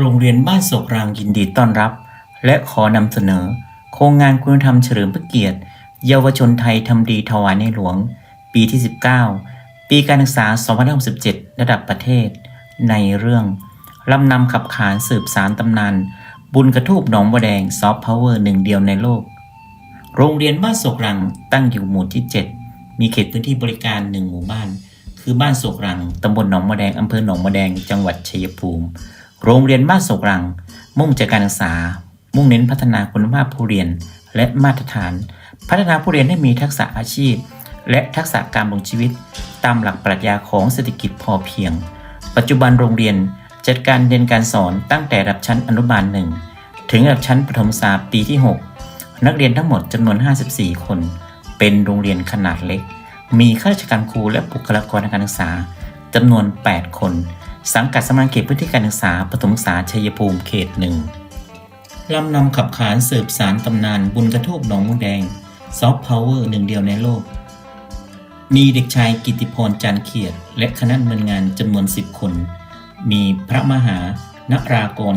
โรงเรียนบ้านโศกรางยินดีต้อนรับ และขอนำเสนอ โครงงานคุณธรรมเฉลิมพระเกียรติ เยาวชนไทยทำดีถวายในหลวง ปีที่ 19 ปีการศึกษา 2567 ระดับประเทศ ในเรื่องลำนำขับขานสืบสารตำนาน บุญกระทูบหนองบัวแดงซอฟต์พาวเวอร์หนึ่งเดียวในโลก โรงเรียนบ้านโศกรังตั้งอยู่หมู่ที่ 7 มีเขตพื้นที่บริการหนึ่งหมู่บ้าน คือบ้านโศกรังตำบลหนองมะแดงอำเภอหนองมะแดง จังหวัดชัยภูมิ โรงเรียนบ้านโศกรัง มุ่งจากการศึกษา มุ่งเน้นพัฒนาคุณภาพผู้เรียนและมาตรฐาน พัฒนาผู้เรียนให้มีทักษะอาชีพ และทักษะการดำรงชีวิต ตามหลักปรัชญาของเศรษฐกิจพอเพียง ปัจจุบันโรงเรียนจัดการเรียนการสอนตั้งแต่ระดับชั้นอนุบาลหนึ่งถึงระดับชั้นประถมศึกษาปีที่ 6 นักเรียนทั้งหมดจำนวน 54 คน เป็นโรงเรียนขนาดเล็ก มีข้าราชการครูและบุคลากรทางการศึกษาจำนวน 8 คน สังกัดสำนักงาเขตพื้นที่การศึกษาปฐมศึกษาชัยภูมิเขตหนึ่งลำนำขับขานสืบสารตำนานบุญกระทูบหนองมูแดงซอฟต์พาวเวอร์หนึ่งเดียวในโลก มีเด็กชายกิติพรจันเขียด และคณะดำเนินงานจำนวน 10 คน มีพระมหานรากร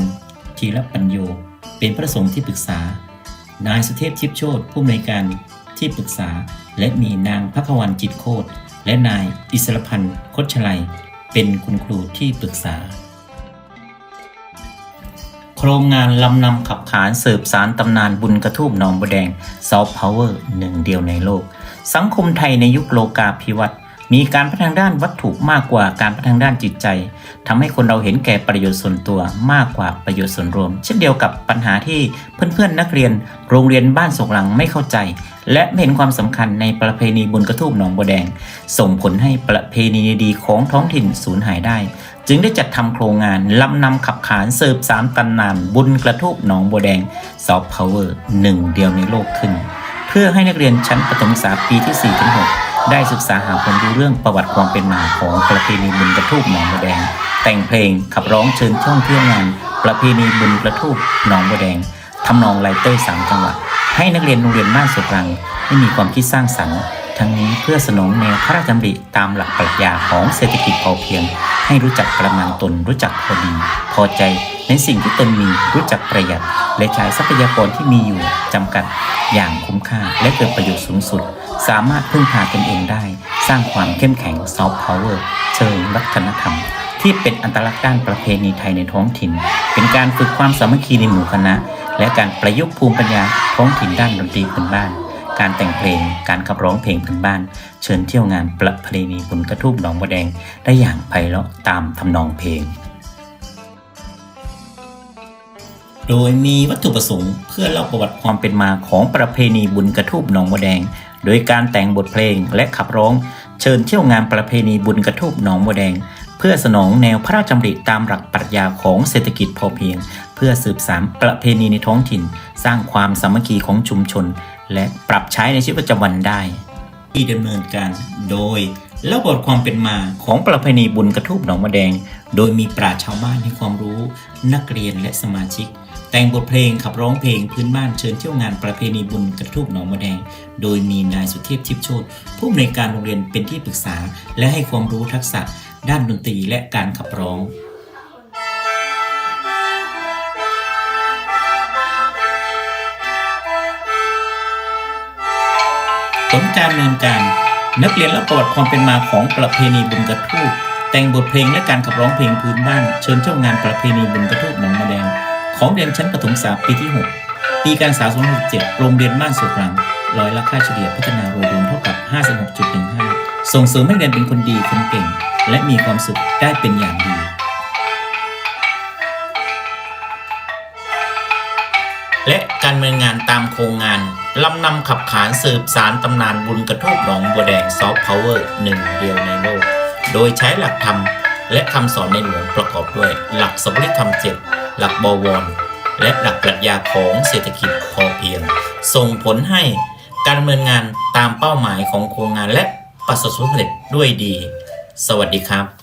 ทีรปัญโย เป็นพระสงฆ์ที่ปรึกษา นายสุเทพชิปโชตผู้อำนวยการที่ปรึกษา และมีนางพักวันจิตโคตรและนายอิสรพันธ์คดชลัย เป็นคุณครูที่ปรึกษา โครงงานลำนำขับขานสืบสารตำนานบุญกระทูบหนองบัวแดงซอฟต์พาวเวอร์หนึ่งเดียวในโลก สังคมไทยในยุคโลกาภิวัตน์ มีการพัฒนาด้านวัตถุมากกว่าการพัฒนาด้านจิตใจทำให้คนเราเห็นแก่ประโยชน์ส่วนตัวมากกว่าประโยชน์ส่วนรวม เช่นเดียวกับปัญหาที่เพื่อนๆนักเรียน โรงเรียนบ้านสกหลังไม่เข้าใจ และไม่เห็นความสำคัญในประเพณีบุญกระทูบหนองบัวแดง ส่งผลให้ประเพณีดีของท้องถิ่นสูญหายได้ จึงได้จัดทำโครงงานลำนำขับขานเสิร์ฟสามตำนาน บุญกระทูบหนองบัวแดงซอฟต์พาวเวอร์หนึ่งเดียวในโลกขึ้น เพื่อให้นักเรียนชั้นประถมศึกษาปีที่4-6 ได้ศึกษาหาความรู้เรื่องประวัติความเป็นมาของประเพณีบุญกระทูบหนองบัวแดง แต่งเพลงขับร้องเชิญช่องเที่ยวงาน ประเพณีบุญกระทูบหนองบัวแดงทำนองไลเตอร์สามจังหวัดให้นักเรียนโรงเรียนบ้านสุพรังไม่มีความคิดสร้างสรรค์ ทั้งนี้เพื่อสนองแนวพระราชดำริตามหลักปรัชญาของเศรษฐกิจพอเพียง ให้รู้จักประมาณตนรู้จักพอดี พอใจในสิ่งที่ตนมีรู้จักประหยัด และใช้ทรัพยากรที่มีอยู่จำกัด อย่างคุ้มค่าและเกิดประโยชน์สูงสุด สามารถพึ่งพาตนเองได้ สร้างความเข้มแข็งซอฟต์พาวเวอร์เชิงวัฒนธรรม ที่เป็นอัตลักษณ์ด้านประเพณีไทยในท้องถิ่น เป็นการฝึกความสามัคคีในหมู่คณะ และการประยุกต์ภูมิปัญญาท้องถิ่นด้านดนตรีพื้นบ้าน การแต่งเพลง การขับร้องเพลงพื้นบ้าน เชิญเที่ยวงานประเพณีบุญกระทูบหนองบัวแดง ได้อย่างไพเราะตามทำนองเพลง โดยมีวัตถุประสงค์เพื่อเล่าประวัติความเป็นมาของประเพณีบุญกระทูบหนองบัวแดง โดยการแต่งบทเพลงและขับร้อง เชิญเที่ยวงานประเพณีบุญกระทูบหนองบัวแดงเพื่อสนองแนวพระราชดำริตามหลักปรัชญาของเศรษฐกิจพอเพียง เพื่อสืบสานประเพณีในท้องถิ่น สร้างความสามัคคีของชุมชน และปรับใช้ในชีวิตประจำวันได้ ที่ดำเนินการโดยเล่าบทความเป็นมาของประเพณีบุญกระทูบหนองมะแดง โดยมีปราชชาวบ้านให้ความรู้ นักเรียนและสมาชิก แต่งบทเพลงขับร้องเพลงพื้นบ้านเชิญเที่ยวงานประเพณีบุญกระทูบหนองมะแดง โดยมีนายสุเทพทิพย์โชตผู้อำนวยการโรงเรียนเป็นที่ปรึกษา และให้ความรู้ทักษะ ด้านดนตรีและการขับร้อง ผลการดำเนินการนักเรียนและประวัติความเป็นมาของประเพณีบุญกระทูบแต่งบทเพลงและการขับร้องเพลงพื้นบ้าน เชิญเที่ยวงานประเพณีบุญกระทูบหนองมะแดง ของเรียนชั้นประถมศึกษาปีที่ 6 ปีการศึกษา2017โรงเรียนบ้านสุรังร้อยละค่าเฉลี่ยพัฒนาโดยรวมเท่ากับ 56.15 ส่งเสริมให้เรียนเป็นคนดีคนเก่ง และมีความสุขได้เป็นอย่างดีและการดำเนินงานตามโครงงาน ลำนำขับขานสืบสารตำนานบุญกระทูบหนองบัวแดงซอฟต์พาวเวอร์หนึ่งเดียวในโลก โดยใช้หลักธรรมและคำสอนในหลวงประกอบด้วยหลักสมริธรรมเจ็ดหลักบวร และหลักปรัชญาของเศรษฐกิจพอเพียง ส่งผลให้การดำเนินงานตามเป้าหมายของโครงงานและประสบผลสำเร็จด้วยดี สวัสดีครับ